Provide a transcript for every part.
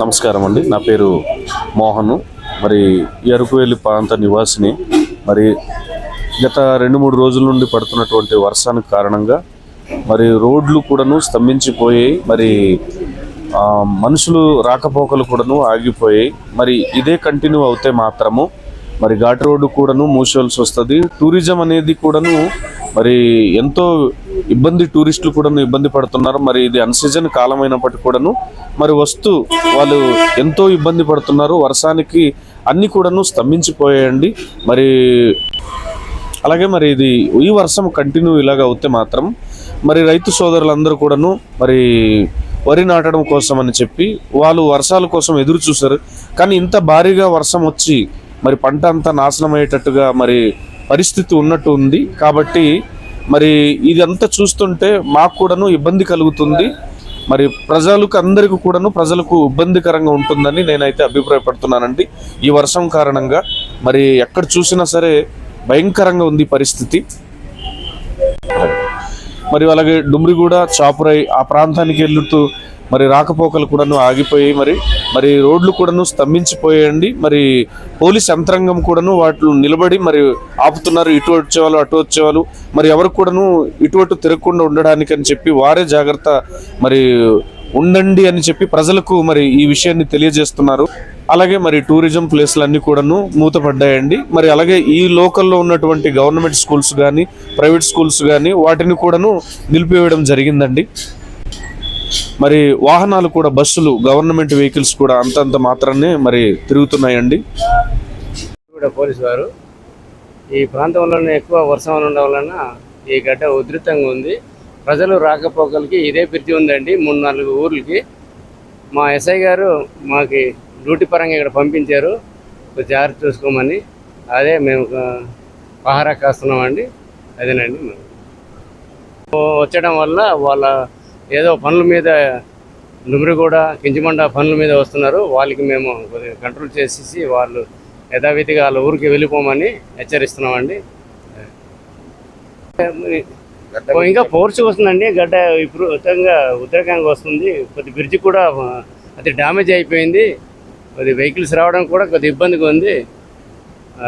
నమస్కారం అండి. నా పేరు మోహన్. మరి ఎరుకువేలి ప్రాంత నివాసిని మరి గత రెండు మూడు రోజుల నుండి పడుతున్నటువంటి వర్షానికి కారణంగా మరి రోడ్లు కూడాను స్తంభించిపోయాయి మరి మనుషులు రాకపోకలు కూడాను ఆగిపోయాయి. మరి ఇదే కంటిన్యూ అవుతే మాత్రము మరి ఘాట్ రోడ్డు కూడాను మూసేవాల్సి వస్తుంది. టూరిజం అనేది కూడాను మరి ఎంతో ఇబ్బంది టూరిస్టులు కూడాను ఇబ్బంది పడుతున్నారు. మరి ఇది అన్సీజన్ కాలం అయినప్పటికీ కూడాను మరి వస్తూ వాళ్ళు ఎంతో ఇబ్బంది పడుతున్నారు. వర్షానికి అన్ని కూడాను స్తంభించిపోయాయండి. మరి అలాగే మరి ఇది ఈ వర్షం కంటిన్యూ ఇలాగ అవుతే మాత్రం మరి రైతు సోదరులందరూ కూడాను మరి వరి నాటడం కోసం అని చెప్పి వాళ్ళు వర్షాల కోసం ఎదురు చూశారు. కానీ ఇంత భారీగా వర్షం వచ్చి మరి పంట అంతా నాశనం అయ్యేటట్టుగా మరి పరిస్థితి ఉన్నట్టు ఉంది. కాబట్టి మరి ఇదంతా చూస్తుంటే మాకు కూడాను ఇబ్బంది కలుగుతుంది. మరి ప్రజలకు అందరికీ కూడాను ప్రజలకు ఇబ్బందికరంగా ఉంటుందని నేనైతే అభిప్రాయపడుతున్నానండి. ఈ వర్షం కారణంగా మరి ఎక్కడ చూసినా సరే భయంకరంగా ఉంది పరిస్థితి. మరి అలాగే డుమ్రిగూడ చాపురై ఆ ప్రాంతానికి వెళ్తూ మరి రాకపోకలు కూడాను ఆగిపోయి మరి. మరి రోడ్లు కూడాను స్తంభించిపోయాయండి. మరి పోలీస్ యంత్రాంగం కూడాను వాటిలో నిలబడి మరి ఆపుతున్నారు. ఇటు వచ్చేవాళ్ళు అటు వచ్చేవాళ్ళు. మరి ఎవరు కూడాను ఇటువంటి తిరగకుండా ఉండడానికి అని చెప్పి వారే జాగ్రత్త మరి ఉండండి అని చెప్పి ప్రజలకు మరి ఈ విషయాన్ని తెలియజేస్తున్నారు. అలాగే మరి టూరిజం ప్లేస్లన్నీ కూడాను మూతపడ్డాయండి. మరి అలాగే ఈ లోకల్లో ఉన్నటువంటి గవర్నమెంట్ స్కూల్స్ కానీ ప్రైవేట్ స్కూల్స్ కానీ వాటిని కూడాను నిలిపివేయడం జరిగిందండి. మరి వాహనాలు కూడా బస్సులు గవర్నమెంట్ వెహికల్స్ కూడా అంతంత మాత్రాన్ని మరి తిరుగుతున్నాయండి. కూడా పోలీసు వారు ఈ ప్రాంతంలోనే ఎక్కువ వర్షం ఉండడం వలన ఈ గడ్డ ఉధృతంగా ఉంది. ప్రజలు రాకపోకలకి ఇదే పిరిచి ఉందండి. మూడు నాలుగు ఊర్లకి మా ఎస్ఐ గారు మాకి డ్యూటీ పరంగా ఇక్కడ పంపించారు. జాగ్రత్త చూసుకోమని. అదే మేము పహారా కాస్తున్నామండి. అదేనండి వచ్చడం వల్ల వాళ్ళ ఏదో పనుల మీద నుమిరిగూడ కించమండ పనుల మీద వస్తున్నారు. వాళ్ళకి మేము కొద్దిగా కంట్రోల్ చేసేసి వాళ్ళు యథావిధిగా వాళ్ళ ఊరికి వెళ్ళిపోమని హెచ్చరిస్తున్నామండి. ఇంకా పోర్చుకు వస్తుందండి. గడ్డ ఇప్పుడు ఉత్తరంగా ఉత్తరకంగా వస్తుంది. కొద్ది బ్రిడ్జ్ కూడా అది డ్యామేజ్ అయిపోయింది. కొద్ది వెహికల్స్ రావడం కూడా కొద్ది ఇబ్బందిగా ఉంది.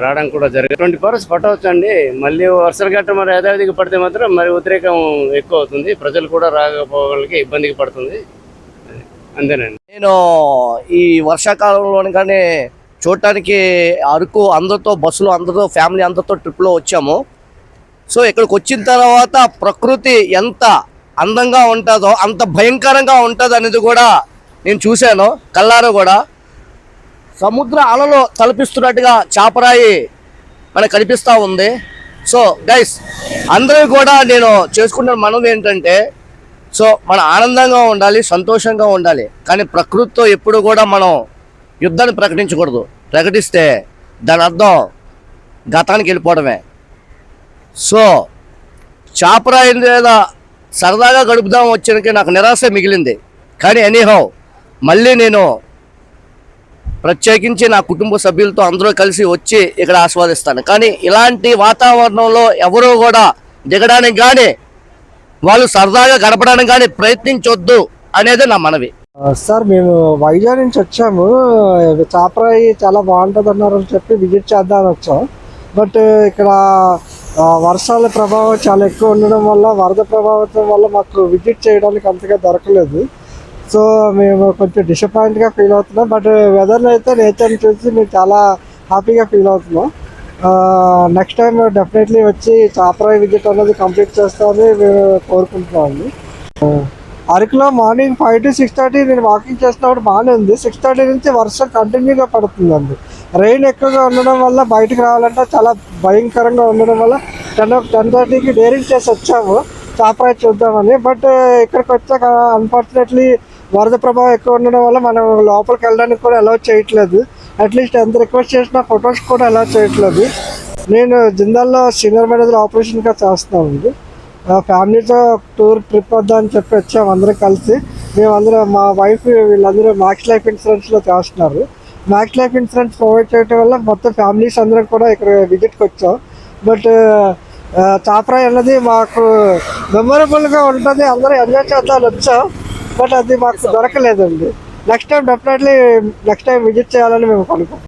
రావడం కూడా జరిగింది ట్వంటీ అవర్స్ పట్టవచ్చు అండి. మళ్ళీ వర్షాలు గట్ట మరి యథావిధిగా పడితే మాత్రం మరి ఉద్రేకం ఎక్కువ అవుతుంది. ప్రజలు కూడా రాకపోవడానికి ఇబ్బందికి పడుతుంది. అంతేనండి. నేను ఈ వర్షాకాలంలో కానీ చూడటానికి అరకు అందరితో బస్సులో అందరితో ఫ్యామిలీ అందరితో ట్రిప్లో వచ్చాము. సో ఇక్కడికి వచ్చిన తర్వాత ప్రకృతి ఎంత అందంగా ఉంటుందో అంత భయంకరంగా ఉంటుంది అనేది కూడా నేను చూశాను. కల్లారో కూడా. సముద్ర అలలో తలపిస్తున్నట్టుగా చాపరాయి మనకు కనిపిస్తూ ఉంది. సో గైస్ అందరూ కూడా నేను చేసుకున్న మనం ఏంటంటే సో మన ఆనందంగా ఉండాలి సంతోషంగా ఉండాలి. కానీ ప్రకృతితో ఎప్పుడు కూడా మనం యుద్ధాన్ని ప్రకటించకూడదు. ప్రకటిస్తే దాని అర్థం గతానికి వెళ్ళిపోవడమే. సో చాపరాయి మీద సరదాగా గడుపుదాం వచ్చానికి నాకు నిరాశ మిగిలింది. కానీ ఎనీహౌ మళ్ళీ నేను ప్రత్యేకించి నా కుటుంబ సభ్యులతో అందరూ కలిసి వచ్చి ఇక్కడ ఆస్వాదిస్తాను. కానీ ఇలాంటి వాతావరణంలో ఎవరూ కూడా దిగడానికి కానీ వాళ్ళు సరదాగా గడపడానికి కానీ ప్రయత్నించొద్దు అనేది నా మనవి. సార్ మేము వైజాగ్ నుంచి వచ్చాము. చాపరాయి చాలా బాగుంటుంది అన్నారు అని చెప్పి విజిట్ చేద్దామని వచ్చాం. బట్ ఇక్కడ వర్షాల ప్రభావం చాలా ఎక్కువ ఉండడం వల్ల వరద ప్రభావం వల్ల మాకు విజిట్ చేయడానికి అంతగా దొరకలేదు. సో మేము కొంచెం డిసప్పాయింట్గా ఫీల్ అవుతున్నాం. బట్ వెదర్లో అయితే నేచర్ని చూసి మేము చాలా హ్యాపీగా ఫీల్ అవుతున్నాం. నెక్స్ట్ టైం డెఫినెట్లీ వచ్చి చాపరాయి విజిట్ అనేది కంప్లీట్ చేస్తామని మేము కోరుకుంటున్నామండి అరకులో morning five to six thirty నేను వాకింగ్ చేస్తున్నప్పుడు బాగానే ఉంది. సిక్స్ థర్టీ నుంచి వర్షం కంటిన్యూగా పడుతుందండి. రెయిన్ ఎక్కువగా ఉండడం వల్ల బయటకు రావాలంటే చాలా భయంకరంగా ఉండడం వల్ల టెన్ టెన్ థర్టీకి డేరింగ్ చేసి వచ్చాము. చాపరాయి చూద్దామని. బట్ ఇక్కడికి వచ్చాక అన్ఫార్చునేట్లీ వరద ప్రభావం ఎక్కువ ఉండడం వల్ల మనం లోపలికి వెళ్ళడానికి కూడా అలౌ చేయట్లేదు. అట్లీస్ట్ ఎంత రిక్వెస్ట్ చేసినా ఫొటోస్ కూడా అలౌ చేయట్లేదు. నేను జిందాల్లో సీనియర్ మేనేజర్ ఆపరేషన్గా చేస్తున్నానండి ఆ ఫ్యామిలీతో టూర్ ట్రిప్ వద్దా అని చెప్పి వచ్చాము అందరం కలిసి. మేమందరం మా వైఫ్ వీళ్ళందరూ మ్యాక్స్ లైఫ్ ఇన్సూరెన్స్లో చేస్తున్నారు. మ్యాక్స్ లైఫ్ ఇన్సూరెన్స్ ప్రొవైడ్ చేయడం వల్ల మొత్తం ఫ్యామిలీస్ అందరం కూడా ఇక్కడ విజిట్కి వచ్చాం. బట్ చాపరాయి అన్నది మాకు మెమొరబుల్గా ఉంటుంది. అందరూ ఎంజాయ్ చేద్దామని వచ్చాం. బట్ అది మాకు దొరకలేదండి. Next time definitely next time visit చేయాలని మేము అనుకుంటున్నాం.